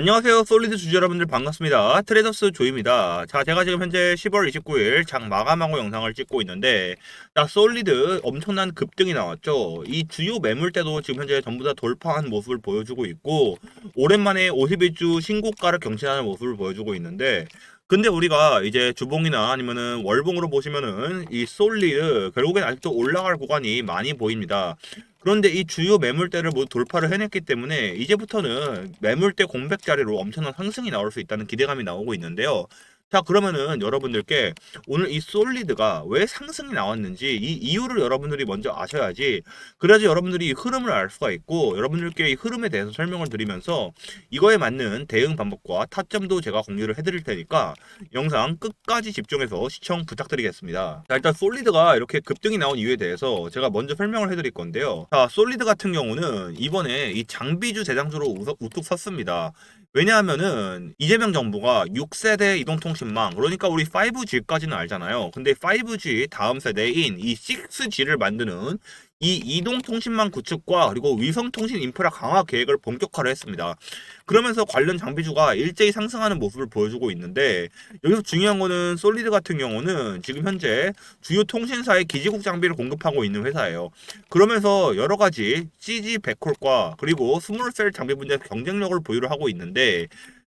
안녕하세요. 솔리드 주주 여러분들 반갑습니다. 트레이더스 조입니다. 자, 제가 지금 현재 10월 29일 장 마감하고 영상을 찍고 있는데, 자, 솔리드 엄청난 급등이 나왔죠. 이 주요 매물대도 지금 현재 전부 다 돌파한 모습을 보여주고 있고, 오랜만에 51주 신고가를 경신하는 모습을 보여주고 있는데, 근데 우리가 이제 주봉이나 아니면은 월봉으로 보시면은 이 솔리드 결국엔 아직도 올라갈 구간이 많이 보입니다. 그런데 이 주요 매물대를 모두 돌파를 해냈기 때문에 이제부터는 매물대 공백 자리로 엄청난 상승이 나올 수 있다는 기대감이 나오고 있는데요. 자, 그러면은 여러분들께 오늘 이 솔리드가 왜 상승이 나왔는지 이 이유를 여러분들이 먼저 아셔야지 그래야지 여러분들이 이 흐름을 알 수가 있고 여러분들께 이 흐름에 대해서 설명을 드리면서 이거에 맞는 대응 방법과 타점도 제가 공유를 해드릴 테니까 영상 끝까지 집중해서 시청 부탁드리겠습니다. 자, 일단 솔리드가 이렇게 급등이 나온 이유에 대해서 제가 먼저 설명을 해드릴 건데요. 자, 솔리드 같은 경우는 이번에 이 장비주 대장주로 우석- 우뚝 섰습니다. 왜냐하면은 이재명 정부가 6세대 이동통신망 그러니까 우리 5G까지는 알잖아요. 근데 5G 다음 세대인 이 6G를 만드는 이 이동통신망 구축과 그리고 위성통신 인프라 강화 계획을 본격화를 했습니다. 그러면서 관련 장비주가 일제히 상승하는 모습을 보여주고 있는데 여기서 중요한 거는 솔리드 같은 경우는 지금 현재 주요 통신사의 기지국 장비를 공급하고 있는 회사예요. 그러면서 여러 가지 CG 백홀과 그리고 스몰셀 장비 분야에서 경쟁력을 보유를 하고 있는데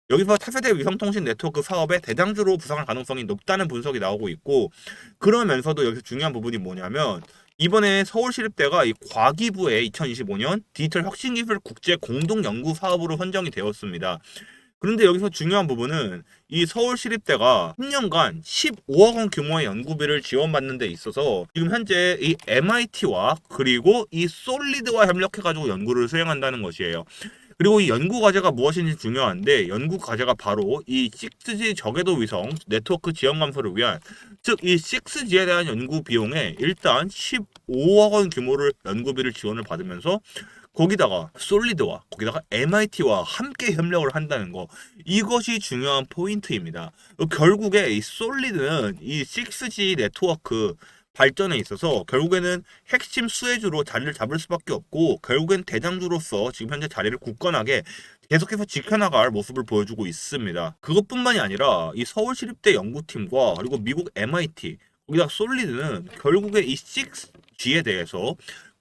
여기서 차세대 위성통신 네트워크 사업의 대장주로 부상할 가능성이 높다는 분석이 나오고 있고 그러면서도 여기서 중요한 부분이 뭐냐면 이번에 서울시립대가 이 과기부의 2025년 디지털 혁신기술 국제 공동 연구 사업으로 선정이 되었습니다. 그런데 여기서 중요한 부분은 이 서울시립대가 10년간 15억 원 규모의 연구비를 지원받는 데 있어서 지금 현재 이 MIT와 그리고 이 솔리드와 협력해가지고 연구를 수행한다는 것이에요. 그리고 이 연구 과제가 무엇인지 중요한데 연구 과제가 바로 이 6G 저궤도 위성 네트워크 지원 감소를 위한 즉 이 6G에 대한 연구 비용에 일단 15억 원 규모를 연구비를 지원을 받으면서 거기다가 솔리드와 거기다가 MIT와 함께 협력을 한다는 거 이것이 중요한 포인트입니다. 결국에 이 솔리드는 이 6G 네트워크 발전에 있어서 결국에는 핵심 수혜주로 자리를 잡을 수밖에 없고 결국엔 대장주로서 지금 현재 자리를 굳건하게 계속해서 지켜나갈 모습을 보여주고 있습니다. 그것뿐만이 아니라 이 서울시립대 연구팀과 그리고 미국 MIT 거기다 솔리드는 결국에 이 6G에 대해서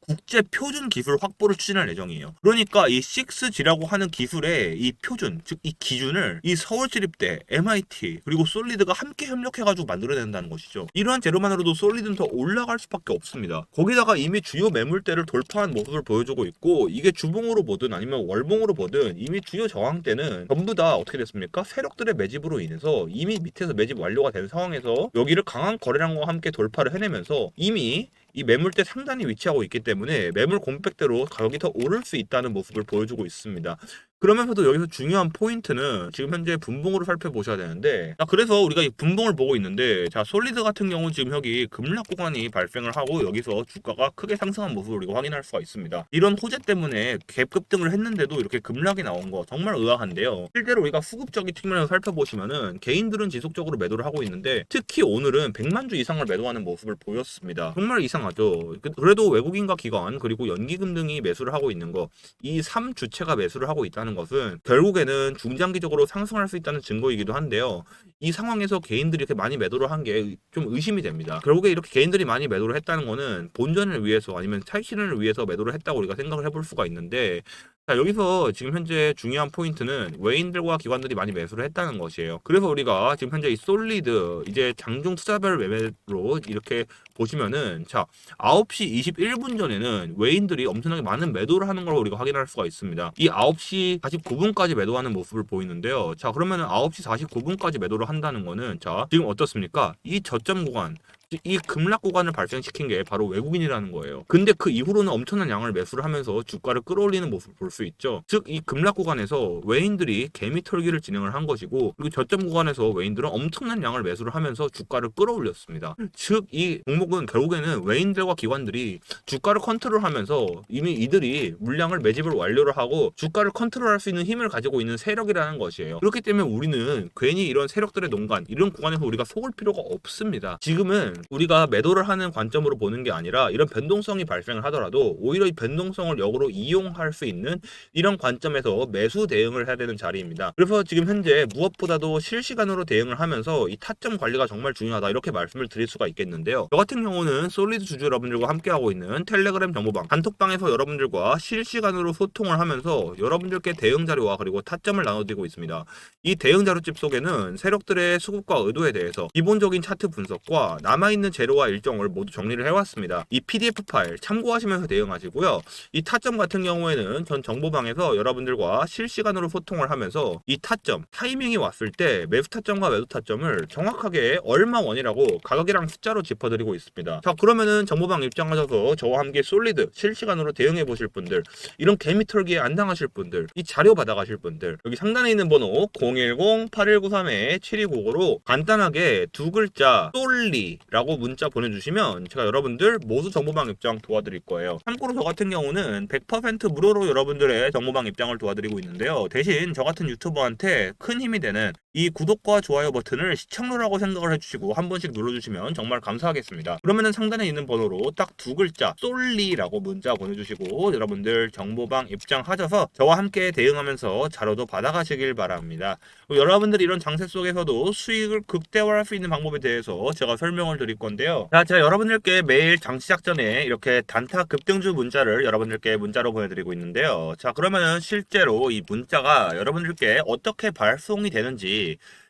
국제 표준 기술 확보를 추진할 예정이에요. 그러니까 이 6G라고 하는 기술의 이 표준, 즉 이 기준을 이 서울시립대, MIT 그리고 솔리드가 함께 협력해가지고 만들어낸다는 것이죠. 이러한 재료만으로도 솔리드는 더 올라갈 수밖에 없습니다. 거기다가 이미 주요 매물대를 돌파한 모습을 보여주고 있고 이게 주봉으로 보든 아니면 월봉으로 보든 이미 주요 저항대는 전부 다 어떻게 됐습니까? 세력들의 매집으로 인해서 이미 밑에서 매집 완료가 된 상황에서 여기를 강한 거래량과 함께 돌파를 해내면서 이미 이 매물대 상단에 위치하고 있기 때문에 매물 공백대로 가격이 더 오를 수 있다는 모습을 보여주고 있습니다. 그러면서도 여기서 중요한 포인트는 지금 현재 분봉으로 살펴보셔야 되는데 자, 그래서 우리가 이 분봉을 보고 있는데 자 솔리드 같은 경우 지금 여기 급락 구간이 발생을 하고 여기서 주가가 크게 상승한 모습을 우리가 확인할 수가 있습니다. 이런 호재 때문에 갭 급등을 했는데도 이렇게 급락이 나온 거 정말 의아한데요. 실제로 우리가 수급적인 측면에서 살펴보시면은 개인들은 지속적으로 매도를 하고 있는데 특히 오늘은 100만 주 이상을 매도하는 모습을 보였습니다. 정말 이상하죠. 그- 그래도 외국인과 기관 그리고 연기금 등이 매수를 하고 있는 거 이 3주체가 매수를 하고 있다는 것은 결국에는 중장기적으로 상승할 수 있다는 증거이기도 한데요. 이 상황에서 개인들이 이렇게 많이 매도를 한 게 좀 의심이 됩니다. 결국에 이렇게 개인들이 많이 매도를 했다는 거는 본전을 위해서 아니면 탈신을 위해서 매도를 했다고 우리가 생각을 해볼 수가 있는데 자, 여기서 지금 현재 중요한 포인트는 외인들과 기관들이 많이 매수를 했다는 것이에요. 그래서 우리가 지금 현재 이 솔리드 이제 장중 투자별 매매로 이렇게 보시면은 자, 9시 21분 전에는 외인들이 엄청나게 많은 매도를 하는 걸 우리가 확인할 수가 있습니다. 이 9시 49분까지 매도하는 모습을 보이는데요. 자, 그러면은 9시 49분까지 매도를 한다는 거는 자, 지금 어떻습니까? 이 저점 구간 이 급락 구간을 발생시킨 게 바로 외국인이라는 거예요. 근데 그 이후로는 엄청난 양을 매수를 하면서 주가를 끌어올리는 모습을 볼 수 있죠. 즉 이 급락 구간에서 외인들이 개미 털기를 진행을 한 것이고 그리고 저점 구간에서 외인들은 엄청난 양을 매수를 하면서 주가를 끌어올렸습니다. 즉 이 종목은 결국에는 외인들과 기관들이 주가를 컨트롤하면서 이미 이들이 물량을 매집을 완료를 하고 주가를 컨트롤할 수 있는 힘을 가지고 있는 세력이라는 것이에요. 그렇기 때문에 우리는 괜히 이런 세력들의 농간 이런 구간에서 우리가 속을 필요가 없습니다. 지금은 우리가 매도를 하는 관점으로 보는 게 아니라 이런 변동성이 발생을 하더라도 오히려 이 변동성을 역으로 이용할 수 있는 이런 관점에서 매수 대응을 해야 되는 자리입니다. 그래서 지금 현재 무엇보다도 실시간으로 대응을 하면서 이 타점 관리가 정말 중요하다 이렇게 말씀을 드릴 수가 있겠는데요. 저 같은 경우는 솔리드 주주 여러분들과 함께하고 있는 텔레그램 정보방 단톡방에서 여러분들과 실시간으로 소통을 하면서 여러분들께 대응 자료와 그리고 타점을 나눠드리고 있습니다. 이 대응 자료집 속에는 세력들의 수급과 의도에 대해서 기본적인 차트 분석과 남 아있는 재료와 일정을 모두 정리를 해왔습니다. 이 PDF 파일 참고하시면서 대응하시고요. 이 타점 같은 경우에는 전 정보방에서 여러분들과 실시간으로 소통을 하면서 이 타점, 타이밍이 왔을 때 매수 타점과 매도 타점을 정확하게 얼마 원이라고 가격이랑 숫자로 짚어드리고 있습니다. 자, 그러면은 정보방 입장하셔서 저와 함께 솔리드 실시간으로 대응해 보실 분들, 이런 개미 털기에 안 당하실 분들, 이 자료 받아가실 분들, 여기 상단에 있는 번호 010-8193-7295로 간단하게 두 글자 솔리 라고 문자 보내주시면 제가 여러분들 모두 정보방 입장 도와드릴 거예요. 참고로 저 같은 경우는 100% 무료로 여러분들의 정보방 입장을 도와드리고 있는데요. 대신 저 같은 유튜버한테 큰 힘이 되는 이 구독과 좋아요 버튼을 시청료라고 생각을 해주시고 한 번씩 눌러주시면 정말 감사하겠습니다. 그러면은 상단에 있는 번호로 딱 두 글자 솔리라고 문자 보내주시고 여러분들 정보방 입장하셔서 저와 함께 대응하면서 자료도 받아가시길 바랍니다. 그리고 여러분들이 이런 장세 속에서도 수익을 극대화할 수 있는 방법에 대해서 제가 설명을 드릴 건데요. 자, 제가 여러분들께 매일 장 시작 전에 이렇게 단타 급등주 문자를 여러분들께 문자로 보내드리고 있는데요. 자, 그러면은 실제로 이 문자가 여러분들께 어떻게 발송이 되는지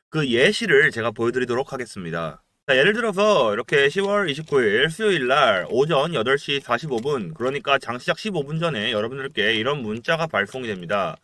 그 예시를 제가 보여드리도록 하겠습니다. 자, 예를 들어서 이렇게 10월 29일 수요일 날 오전 8시 45분, 그러니까 장 시작 15분 전에 여러분들께 이런 문자가 발송이 됩니다.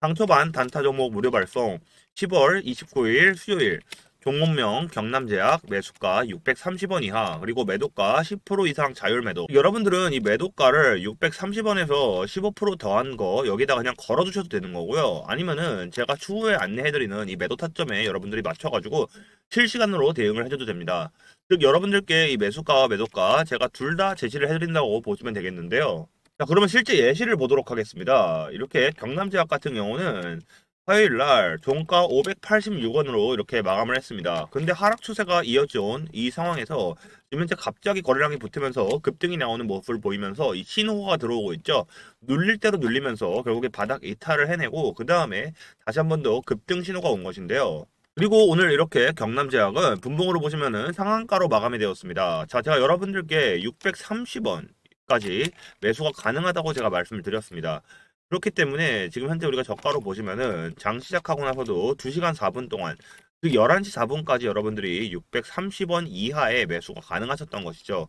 상초반 단타 종목 무료 발송 10월 29일 수요일 종목명 경남제약 매수가 630원 이하 그리고 매도가 10% 이상 자율 매도. 여러분들은 이 매도가를 630원에서 15% 더한 거 여기다가 그냥 걸어 두셔도 되는 거고요. 아니면은 제가 추후에 안내해드리는 이 매도 타점에 여러분들이 맞춰가지고 실시간으로 대응을 해줘도 됩니다. 즉 여러분들께 이 매수가와 매도가 제가 둘 다 제시를 해드린다고 보시면 되겠는데요. 자 그러면 실제 예시를 보도록 하겠습니다. 이렇게 경남제약 같은 경우는 화요일 날 종가 586원으로 이렇게 마감을 했습니다. 근데 하락 추세가 이어져온 이 상황에서 지금 현재 갑자기 거래량이 붙으면서 급등이 나오는 모습을 보이면서 이 신호가 들어오고 있죠. 눌릴 대로 눌리면서 결국에 바닥 이탈을 해내고 그 다음에 다시 한 번 더 급등 신호가 온 것인데요. 그리고 오늘 이렇게 경남제약은 분봉으로 보시면은 상한가로 마감이 되었습니다. 자, 제가 여러분들께 630원 까지 매수가 가능하다고 제가 말씀을 드렸습니다. 그렇기 때문에 지금 현재 우리가 저가로 보시면은 장 시작하고 나서도 2시간 4분 동안 즉 11시 4분까지 여러분들이 630원 이하의 매수가 가능하셨던 것이죠.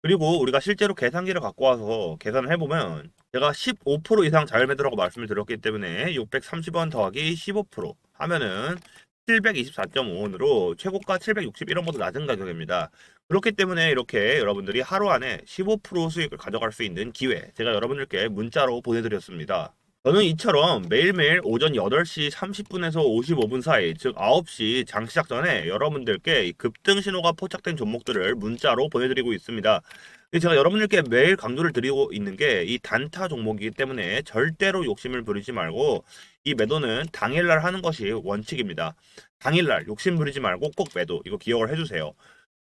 그리고 우리가 실제로 계산기를 갖고 와서 계산을 해보면 제가 15% 이상 자율매도라고 말씀을 드렸기 때문에 630원 더하기 15% 하면은 724.5원으로 최고가 761원보다 낮은 가격입니다. 그렇기 때문에 이렇게 여러분들이 하루 안에 15% 수익을 가져갈 수 있는 기회 제가 여러분들께 문자로 보내드렸습니다. 저는 이처럼 매일매일 오전 8시 30분에서 55분 사이 즉 9시 장 시작 전에 여러분들께 이 급등 신호가 포착된 종목들을 문자로 보내드리고 있습니다. 제가 여러분들께 매일 강조를 드리고 있는 게 이 단타 종목이기 때문에 절대로 욕심을 부리지 말고 이 매도는 당일날 하는 것이 원칙입니다. 당일날 욕심 부리지 말고 꼭 매도 이거 기억을 해주세요.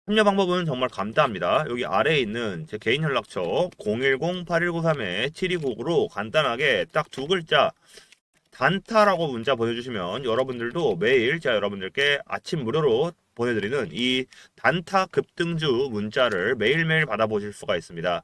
참여 방법은 정말 간단합니다. 여기 아래에 있는 제 개인 연락처 010-8193-7299로 간단하게 딱 두 글자 단타라고 문자 보내주시면 여러분들도 매일 제가 여러분들께 아침 무료로 보내드리는 이 단타 급등주 문자를 매일매일 받아보실 수가 있습니다.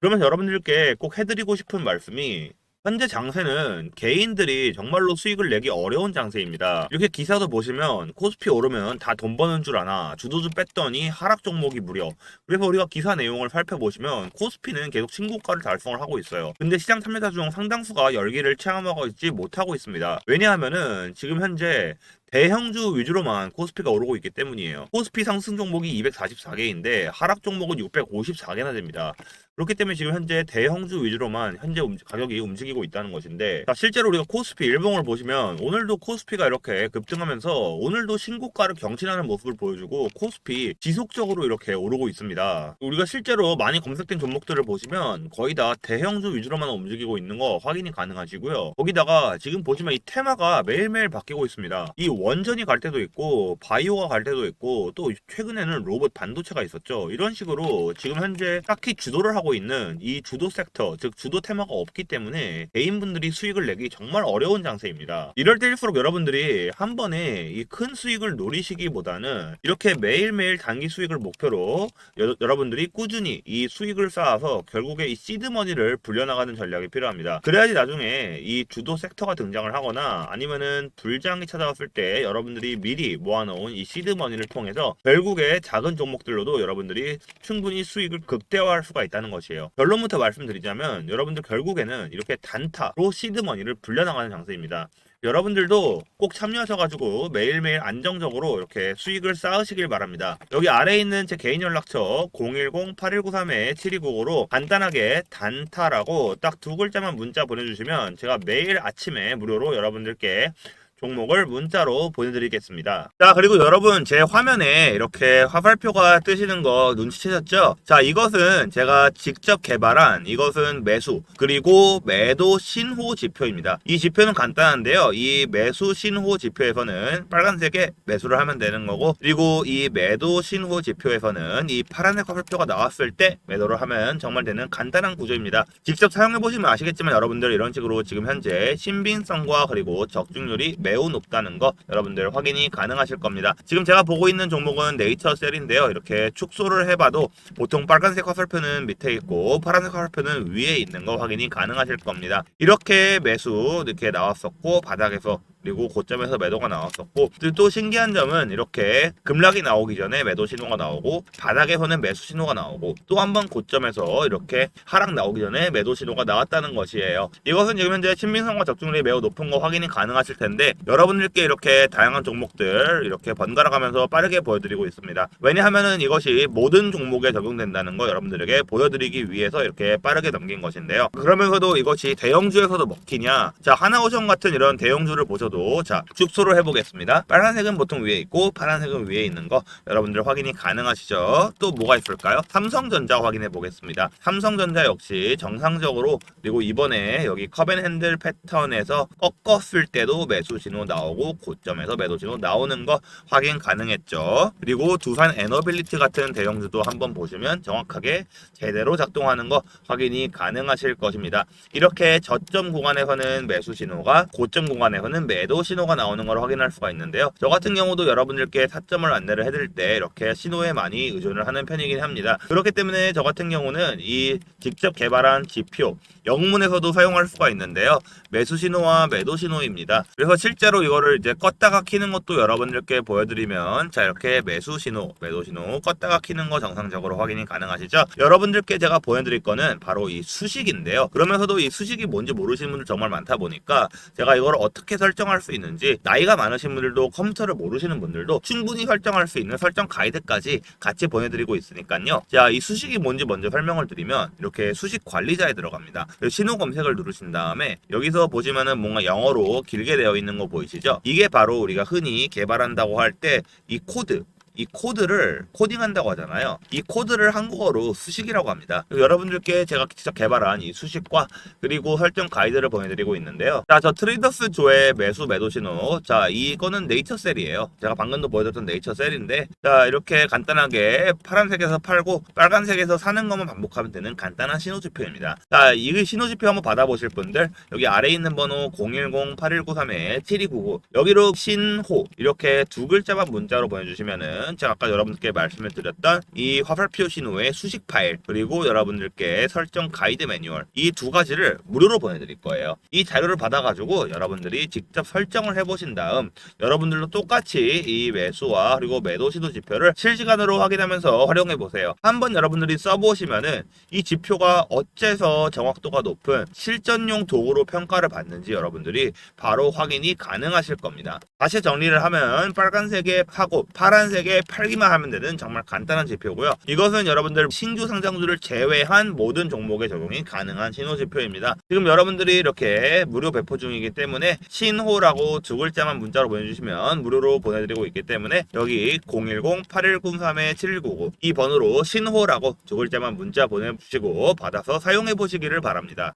그러면 여러분들께 꼭 해드리고 싶은 말씀이 현재 장세는 개인들이 정말로 수익을 내기 어려운 장세입니다. 이렇게 기사도 보시면 코스피 오르면 다 돈 버는 줄 아나 주도주 뺐더니 하락 종목이 무려 그래서 우리가 기사 내용을 살펴보시면 코스피는 계속 신고가를 달성을 하고 있어요. 근데 시장 참여자 중 상당수가 열기를 체험하고 있지 못하고 있습니다. 왜냐하면은 지금 현재 대형주 위주로만 코스피가 오르고 있기 때문이에요. 코스피 상승 종목이 244개인데 하락 종목은 654개나 됩니다. 그렇기 때문에 지금 현재 대형주 위주로만 현재 움- 가격이 움직이고 있다는 것인데 자, 실제로 우리가 코스피 일봉을 보시면 오늘도 코스피가 이렇게 급등하면서 오늘도 신고가를 경신하는 모습을 보여주고 코스피 지속적으로 이렇게 오르고 있습니다. 우리가 실제로 많이 검색된 종목들을 보시면 거의 다 대형주 위주로만 움직이고 있는 거 확인이 가능하시고요. 거기다가 지금 보시면 이 테마가 매일매일 바뀌고 있습니다. 이 원전이 갈 때도 있고 바이오가 갈 때도 있고 또 최근에는 로봇 반도체가 있었죠. 이런 식으로 지금 현재 딱히 주도를 하고 있는 이 주도 섹터 즉 주도 테마가 없기 때문에 개인분들이 수익을 내기 정말 어려운 장세입니다. 이럴 때일수록 여러분들이 한 번에 이 큰 수익을 노리시기보다는 이렇게 매일매일 단기 수익을 목표로 여, 여러분들이 꾸준히 이 수익을 쌓아서 결국에 이 시드머니를 불려나가는 전략이 필요합니다. 그래야지 나중에 이 주도 섹터가 등장을 하거나 아니면은 불장이 찾아왔을 때 여러분들이 미리 모아놓은 이 시드머니를 통해서 결국에 작은 종목들로도 여러분들이 충분히 수익을 극대화할 수가 있다는 것이에요. 결론부터 말씀드리자면 여러분들 결국에는 이렇게 단타로 시드머니를 불려나가는 장세입니다. 여러분들도 꼭 참여하셔가지고 매일매일 안정적으로 이렇게 수익을 쌓으시길 바랍니다. 여기 아래에 있는 제 개인 연락처 010-8193-7295로 간단하게 단타라고 딱 두 글자만 문자 보내주시면 제가 매일 아침에 무료로 여러분들께 종목을 문자로 보내드리겠습니다. 자, 그리고 여러분, 제 화면에 이렇게 화살표가 뜨시는 거 눈치채셨죠? 자, 이것은 제가 직접 개발한 이것은 매수, 그리고 매도 신호 지표입니다. 이 지표는 간단한데요. 이 매수 신호 지표에서는 빨간색에 매수를 하면 되는 거고, 그리고 이 매도 신호 지표에서는 이 파란색 화살표가 나왔을 때 매도를 하면 정말 되는 간단한 구조입니다. 직접 사용해 보시면 아시겠지만 여러분들 이런 식으로 지금 현재 신빙성과 그리고 적중률이 매우 높다는 거 여러분들 확인이 가능하실 겁니다. 지금 제가 보고 있는 종목은 네이처셀인데요. 이렇게 축소를 해봐도 보통 빨간색 화살표는 밑에 있고 파란색 화살표는 위에 있는 거 확인이 가능하실 겁니다. 이렇게 매수 이렇게 나왔었고 바닥에서 그리고 고점에서 매도가 나왔었고 또 신기한 점은 이렇게 급락이 나오기 전에 매도 신호가 나오고 바닥에서는 매수 신호가 나오고 또 한 번 고점에서 이렇게 하락 나오기 전에 매도 신호가 나왔다는 것이에요. 이것은 지금 현재 신빙성과 적중률이 매우 높은 거 확인이 가능하실 텐데 여러분들께 이렇게 다양한 종목들 이렇게 번갈아 가면서 빠르게 보여드리고 있습니다. 왜냐하면은 이것이 모든 종목에 적용된다는 거 여러분들에게 보여드리기 위해서 이렇게 빠르게 넘긴 것인데요. 그러면서도 이것이 대형주에서도 먹히냐? 자 하나오션 같은 이런 대형주를 보셔도 자 축소를 해보겠습니다. 빨간색은 보통 위에 있고 파란색은 위에 있는 거 여러분들 확인이 가능하시죠? 또 뭐가 있을까요? 삼성전자 확인해 보겠습니다. 삼성전자 역시 정상적으로 그리고 이번에 여기 컵앤핸들 패턴에서 꺾었을 때도 매수 신호 나오고 고점에서 매도 신호 나오는 거 확인 가능했죠. 그리고 두산 에너빌리티 같은 대형주도 한번 보시면 정확하게 제대로 작동하는 거 확인이 가능하실 것입니다. 이렇게 저점 구간에서는 매수 신호가 고점 구간에서는 매도 신호가 나오는 걸 확인할 수가 있는데요. 저 같은 경우도 여러분들께 타점을 안내를 해드릴 때 이렇게 신호에 많이 의존을 하는 편이긴 합니다. 그렇기 때문에 저 같은 경우는 이 직접 개발한 지표 영문에서도 사용할 수가 있는데요. 매수 신호와 매도 신호입니다. 그래서 실제로 이거를 이제 껐다가 키는 것도 여러분들께 보여드리면 자 이렇게 매수 신호, 매도 신호 껐다가 키는 거 정상적으로 확인이 가능하시죠? 여러분들께 제가 보여드릴 거는 바로 이 수식인데요. 그러면서도 이 수식이 뭔지 모르시는 분들 정말 많다 보니까 제가 이걸 어떻게 설정 할 수 있는지 나이가 많으신 분들도 컴퓨터를 모르시는 분들도 충분히 설정할 수 있는 설정 가이드까지 같이 보내드리고 있으니까요. 자, 이 수식이 뭔지 먼저 설명을 드리면 이렇게 수식 관리자에 들어갑니다. 신호 검색을 누르신 다음에 여기서 보시면은 뭔가 영어로 길게 되어 있는 거 보이시죠? 이게 바로 우리가 흔히 개발한다고 할 때 이 코드 이 코드를 코딩한다고 하잖아요. 이 코드를 한국어로 수식이라고 합니다. 여러분들께 제가 직접 개발한 이 수식과 그리고 설정 가이드를 보내드리고 있는데요. 자, 저 트레이더스 조의 매수 매도 신호. 자, 이거는 네이처셀이에요. 제가 방금도 보여드렸던 네이처셀인데, 자, 이렇게 간단하게 파란색에서 팔고 빨간색에서 사는 것만 반복하면 되는 간단한 신호 지표입니다. 자, 이 신호 지표 한번 받아보실 분들 여기 아래에 있는 번호 010-8193-7299 여기로 신호 이렇게 두 글자만 문자로 보내주시면은 제가 아까 여러분들께 말씀을 드렸던 이 화살표 신호의 수식 파일 그리고 여러분들께 설정 가이드 매뉴얼 이 두 가지를 무료로 보내드릴 거예요. 이 자료를 받아가지고 여러분들이 직접 설정을 해보신 다음 여러분들도 똑같이 이 매수와 그리고 매도 신호 지표를 실시간으로 확인하면서 활용해 보세요. 한번 여러분들이 써보시면은 이 지표가 어째서 정확도가 높은 실전용 도구로 평가를 받는지 여러분들이 바로 확인이 가능하실 겁니다. 다시 정리를 하면 빨간색에 파고 파란색 에 팔기만 하면 되는 정말 간단한 지표고요. 이것은 여러분들 신규 상장주를 제외한 모든 종목에 적용이 가능한 신호 지표입니다. 지금 여러분들이 이렇게 무료 배포 중이기 때문에 신호라고 두 글자만 문자로 보내주시면 무료로 보내드리고 있기 때문에 여기 010-8103-7199 이 번호로 신호라고 두 글자만 문자 보내주시고 받아서 사용해 보시기를 바랍니다.